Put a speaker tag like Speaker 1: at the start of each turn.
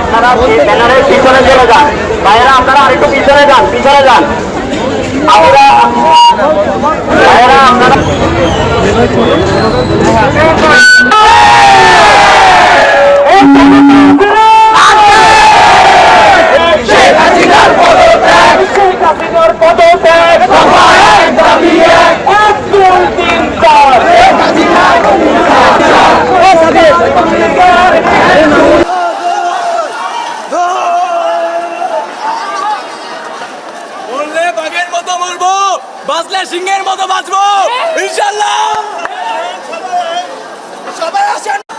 Speaker 1: আপনারা ব্যানারের পিছনে চলে যান। ভাইয়েরা, আপনারা আরেকটু পিছনে যান পিছনে যান। আমরা ভাইয়েরা, আপনারা
Speaker 2: বাঁচলে সিংহের মতো বাঁচবো। ইনশাল্লাহ সবাই আসেন।